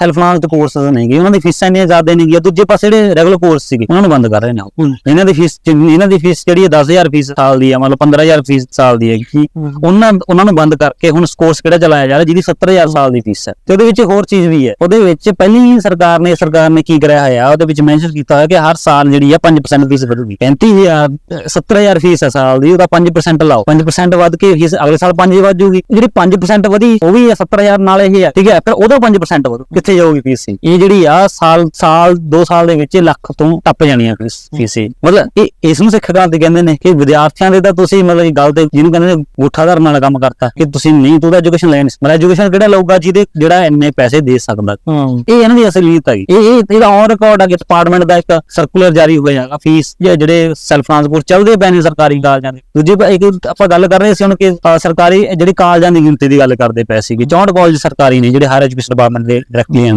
Self finance course ਨਹੀਂਗੇ ਉਹਨਾਂ ਦੀ ਫੀਸਾਂ ਇੰਨੀਆਂ ਜ਼ਿਆਦਾ ਨਹੀਂ ਗਈਆਂ। ਦੂਜੇ ਪਾਸੇ ਜਿਹੜੇ ਰੈਗੂਲਰ ਕੋਰਸ ਸੀਗੇ ਉਹਨਾਂ ਨੂੰ ਬੰਦ ਕਰ ਰਹੇ ਨੇ। ਇਹਨਾਂ ਦੀ ਫੀਸ ਇਹਨਾਂ ਦੀ ਫੀਸ ਜਿਹੜੀ ਹੈ 10000 ਫੀਸ ਸਾਲ ਦੀ ਹੈ। ਮਤਲਬ 15000 ਫੀਸ ਸਾਲ ਦੀ ਹੈਗੀ। ਉਹਨਾਂ ਉਹਨਾਂ ਨੂੰ ਬੰਦ ਕਰਕੇ ਹੁਣ ਕੋਰਸ ਕਿਹੜਾ ਚਲਾਇਆ ਜਾ ਰਿਹਾ ਜਿਹਦੀ 70000 ਸਾਲ ਦੀ ਫੀਸ ਹੈ। ਤੇ ਉਹਦੇ ਵਿੱਚ ਹੋਰ ਚੀਜ਼ ਵੀ ਹੈ। ਉਹਦੇ ਵਿੱਚ ਪਹਿਲੀ ਹੀ ਸਰਕਾਰ ਨੇ ਸਰਕਾਰ ਨੇ ਕੀ ਕਰਿਆ ਹੋਇਆ? ਉਹਦੇ ਵਿੱਚ ਮੈਂਸ਼ਨ ਕੀਤਾ ਹੋਇਆ ਕਿ ਹਰ ਸਾਲ ਜਿਹੜੀ ਹੈ 5% ਫੀਸ ਵਧੂਗੀ। 35000 70000 ਫੀਸ ਹੈ ਸਾਲ ਦੀ ਉਹਦਾ 5% ਲਾਓ। 5% ਵੱਧ ਕੇ ਫੀਸ ਅਗਲੇ ਸਾਲ 5 ਵੱਧ ਜਿਹੜੀ 5% ਵਧੀ ਉਹ ਵੀ 70000 ਨਾਲ ਇਹ ਹੈ ਠੀਕ ਹੈ ਫਿਰ ਉਹਦਾ 5% ਵਧੂ। ਕਿੱਥੇ ਜਾਊਗੀ ਫੀਸ? ਇਹ ਜਿਹੜੀ ਆ ਸਾਲ ਸਾਲ 2 ਸਾਲ ਦੇ ਵਿੱਚ ਲੱਖ ਤੋਂ ਟੱਪ ਜਾਣੀ ਆ ਫੀਸ। ਮਤਲਬ ਇਹ ਇਸ ਨੂੰ ਸਿੱਖ ਤੇ ਕਹਿੰਦੇ ਨੇ ਕਿ ਵਿਦਿਆਰਥੀਆਂ ਦੇ ਤਾਂ ਤੁਸੀਂ ਮਤਲਬ ਗੱਲ ਤੇ ਜਿਹਨੂੰ ਕਹਿੰਦੇ ਨੇ ਗੁੱਠਾ ਧਰਨ ਵਾਲਾ ਕੰਮ ਕਰਤਾ ਕਿ ਤੁਸੀਂ ਨਹੀਂ ਤੂੰ ਤਾਂ ਐਜੂਕੇਸ਼ਨ ਲੈਣੀ ਮਤਲਬ ਐਜੂਕੇਸ਼ਨ ਕਿਹੜਾ ਲਊਗਾ ਜਿਹਦੇ ਜਿਹੜਾ ਇੰਨੇ ਪੈਸੇ ਦੇ ਸਕਦਾ। ਇਹ ਇਹਨਾਂ ਦੀ ਅਸਲੀਅਤ ਹੈਗੀ ਇਹ ਇਹ ਇਹਦਾ ਔਨ ਰਿਕਾਰਡ ਹੈ ਕਿ ਡਿਪਾਰਟਮੈਂਟ ਦਾ ਇੱਕ ਸਰਕੂਲਰ ਜਾਰੀ ਹੋ ਗਿਆ ਹੈਗਾ ਫੀਸ ਜਿਹੜੇ ਸੈਲਫ ਟ੍ਰਾਂਸਪੋਰਟ ਚੱਲਦੇ ਪਏ ਨੇ ਸਰਕਾਰੀ ਕਾਲਜਾਂ ਦੇ। ਦੂਜੇ ਇੱਕ ਆਪਾਂ ਗੱਲ ਕਰ ਰਹੇ ਸੀ ਹੁਣ ਕਿ ਸਰਕਾਰੀ ਜਿਹੜੇ ਕਾਲਜਾਂ ਦੀ ਗਿਣਤੀ ਦੀ ਗੱਲ ਕਰਦੇ ਪਏ ਸੀਗੇ 64 ਕਾਲਜ ਸਰਕਾਰੀ ਨੇ ਜਿਹੜੇ ਹਾਇਰ ਐਜੂਕੇਸ਼ਨ ਡਿਪਾਰਟਮੈਂਟ ਦੇ ਡਾਇਰੈਕਟ